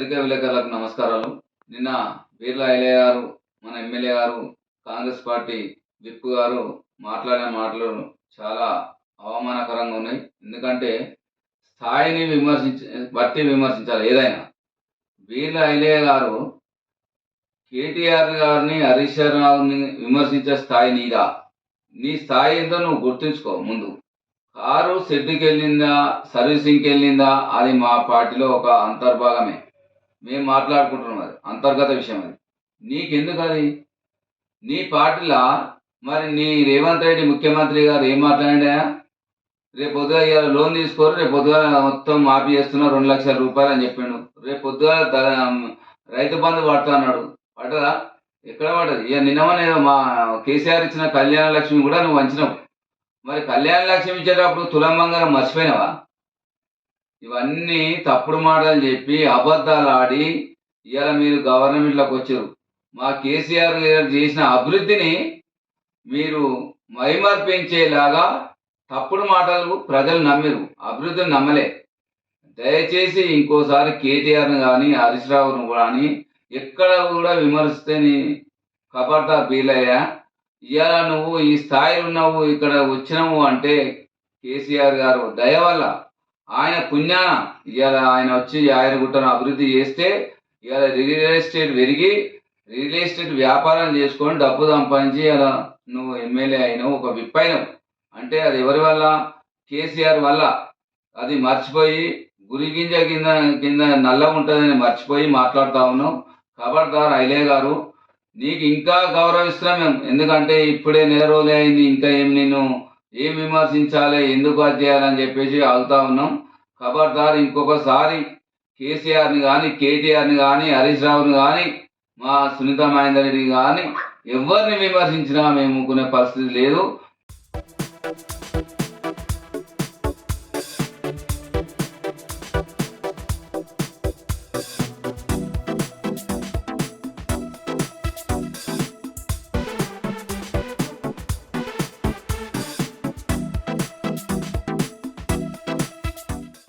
పత్రికా విలేకరులకు నమస్కారాలు. నిన్న వీర్ల ఐలయ్య గారు మన ఎమ్మెల్యే గారు కాంగ్రెస్ పార్టీ విప్ గారు మాట్లాడిన మాటలు చాలా అవమానకరంగా ఉన్నాయి. ఎందుకంటే స్థాయిని విమర్శించ బట్టి విమర్శించాలి ఏదైనా. వీర్ల ఐలయ్య గారు కేటీఆర్ గారిని హరీష్ రావుని విమర్శించే స్థాయి నీదా? నీ స్థాయి ఏంటో నువ్వు గుర్తుంచుకో ముందు. కారు షెడ్కి వెళ్ళిందా సర్వీసింగ్కి వెళ్ళిందా అది మా పార్టీలో ఒక అంతర్భాగమే. మేము మాట్లాడుకుంటున్నాం అది అంతర్గత విషయం అది. నీకెందుకు అది? నీ పార్టీలో? మరి నీ రేవంత్ రెడ్డి ముఖ్యమంత్రి గారు ఏం మాట్లాడా రేపు పొద్దుగా ఇవాళ లోన్ తీసుకోరు రేపు పొద్దుగా మొత్తం మాఫీ చేస్తున్నా రెండు లక్షల రూపాయలు అని చెప్పాడు. రేపు పొద్దుగా రైతు బంధు పడతా అన్నాడు. పడ్డదా? ఎక్కడ పడదు ఇక నిన్నమనే మా కేసీఆర్ ఇచ్చిన కళ్యాణ లక్ష్మి కూడా నువ్వు వంచినావు. మరి కళ్యాణ లక్ష్మి ఇచ్చేటప్పుడు తులం బంగారం మర్చిపోయినావా? ఇవన్నీ తప్పుడు మాటలు చెప్పి అబద్ధాలు ఆడి ఇవాళ మీరు గవర్నమెంట్లోకి వచ్చారు. మా కేసీఆర్ గారు చేసిన అభివృద్ధిని మీరు మైమర్పించేలాగా తప్పుడు మాటలు ప్రజలు నమ్మరు. అభివృద్ధిని నమ్మలే. దయచేసి ఇంకోసారి కేటీఆర్ని కానీ హరీష్ రావును కానీ ఎక్కడ కూడా విమర్శిస్తే నీ కబర్దా బీలయ్యా ఇవాళ నువ్వు ఈ స్థాయిలో ఉన్నావు ఇక్కడ వచ్చినావు అంటే కేసీఆర్ గారు దయ వల్ల ఆయన పుణ్యాన ఇవాళ ఆయన వచ్చి ఆయన గుట్టను అభివృద్ధి చేస్తే ఇవాళ రియల్ ఎస్టేట్ పెరిగి రియల్ ఎస్టేట్ వ్యాపారం చేసుకొని డబ్బు సంపాదించి అలా నువ్వు ఎమ్మెల్యే అయినావు ఒక విప్ అయినావు. అంటే అది ఎవరి వల్ల? కేసీఆర్ వల్ల. అది మర్చిపోయి గురిగింజ కింద కింద నల్లగా ఉంటుందని మర్చిపోయి మాట్లాడుతా ఉన్నావు. ఖబర్దార్ ఐలే గారు నీకు ఇంకా గౌరవిస్తున్నాం మేము. ఎందుకంటే ఇప్పుడే నెల రోజులే అయింది ఇంకా ఏం నేను ఏం విమర్శించాలి ఎందుకు అది చేయాలని చెప్పేసి ఆగుతా ఉన్నాం. ఖబర్దార్ ఇంకొకసారి కేసీఆర్ని కానీ కేటీఆర్ని కానీ హరీష్ రావుని కానీ మా సునీత మహేందర్ కానీ ఎవరిని విమర్శించినా మేము కొనే పరిస్థితి లేదు.